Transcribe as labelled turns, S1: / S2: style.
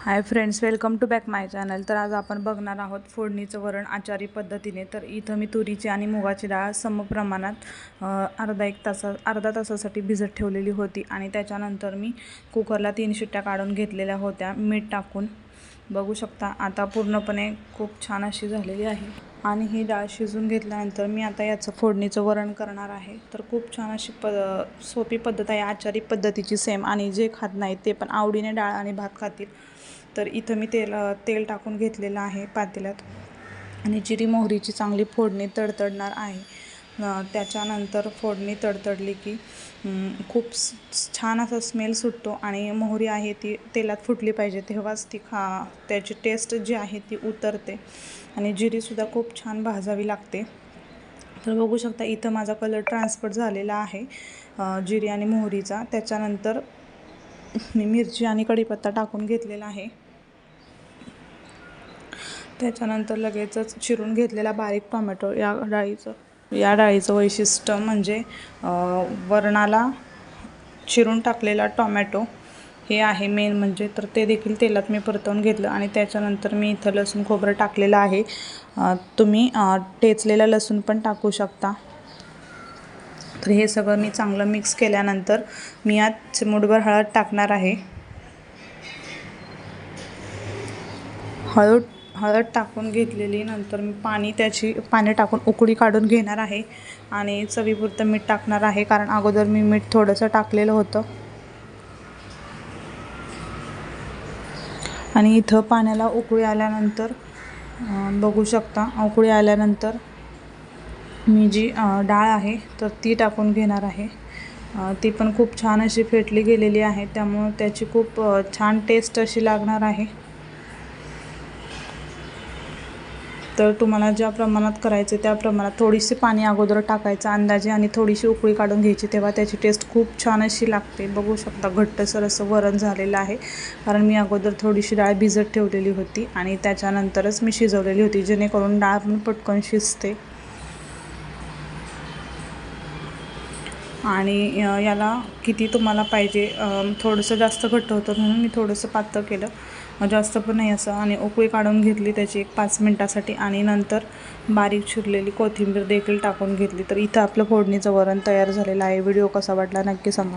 S1: Hi friends welcome to back my channel तर आज आपण बघणार आहोत फोडणीचं वरण आचारी पद्धतीने. तर इथं मी तुरीची आणि मुगाची डाळ समप्रमाणात प्रमाणात अर्धा एक तासा अर्धा तासासाठी भिजत ठेवलेली होती. आणि त्याच्यानंतर मी कुकरला तीन शिट्ट्या काढून घेतलेल्या होत्या. मीठ टाकून. बघू शकता आता पूर्णपणे खूप छान अशी झालेली आहे. आणि ही डाळ शिजून घेतल्यानंतर मी आता याचं फोडणीचं वरण करणार आहे. तर खूप छान अशी प सोपी पद्धत आहे. आचारी पद्धतीची सेम आणि जे खात नाहीत ते पण आवडीने डाळ आणि भात खातील. तर इथं मी तेल तेल टाकून घेतलेलं आहे पातेल्यात. आणि जिरी मोहरीची चांगली फोडणी तडतडणार आहे. त्याच्यानंतर फोडणी तडतडली की खूप छान असा स्मेल सुटतो आणि मोहरी आहे ती तेलात फुटली पाहिजे तेव्हाच ती खा त्याची टेस्ट जी आहे ती उतरते. आणि जिरीसुद्धा खूप छान भाजावी लागते. तर बघू शकता इथं माझा कलर ट्रान्सफर झालेला आहे जिरी आणि मोहरीचा. त्याच्यानंतर मी मिरची आणि कढीपत्ता टाकून घेतलेला आहे. त्याच्यानंतर लगेचच चिरून घेतलेला बारीक टोमॅटो या डाळीचं या डाळीचं वैशिष्ट्य म्हणजे वरणाला चिरून टाकलेला टोमॅटो हे आहे मेन म्हणजे. तर ते देखील तेलात मी परतवून घेतलं आणि त्याच्यानंतर मी इथं लसूण खोबरं टाकलेलं आहे. तुम्ही अं, ठेचलेलं लसूण पण टाकू शकता. तर हे सगळं मी चांगलं मिक्स केल्यानंतर मी यात चिमूटभर हळद टाकणार आहे. हळद हळद टाकून घेतलेली नंतर मी पाणी त्याची पाणी टाकून उकळी काढून घेणार आहे आणि चवीपुरतं मीठ टाकणार आहे कारण अगोदर मी मीठ थोडंसं टाकलेलं होतं. आणि इथं पाण्याला उकळी आल्यानंतर बघू शकता उकळी आल्यानंतर मी जी डाळ आहे तर ती टाकून घेणार आहे. ती पण खूप छान अशी फेटली गेलेली आहे त्यामुळं त्याची खूप छान टेस्ट अशी लागणार आहे. तर तुम्हाला ज्या प्रमाणात करायचं त्या प्रमाणात थोडीशी पाणी अगोदर टाकायचं अंदाजे आणि थोडीशी उकळी काढून घ्यायची तेव्हा त्याची टेस्ट खूप छान अशी लागते. बघू शकता घट्टसर असं वरण झालेलं आहे कारण मी अगोदर थोडीशी डाळ भिजत ठेवलेली होती आणि त्याच्यानंतरच मी शिजवलेली होती जेणेकरून डाळ पण पटकन शिजते. आणि याला किती तुम्हाला पाहिजे थोडंसं जास्त घट्ट होतं म्हणून मी थोडंसं पातळ केलं. जास्त पण नाही असं. आणि उकळी काढून घेतली त्याची एक पाच मिनटासाठी. आणि नंतर बारीक चिरलेली कोथिंबीर देखील टाकून घेतली. तर इथं आपलं फोडणीचं वरण तयार झालेलं आहे. व्हिडिओ कसा वाटला नक्की सांगा.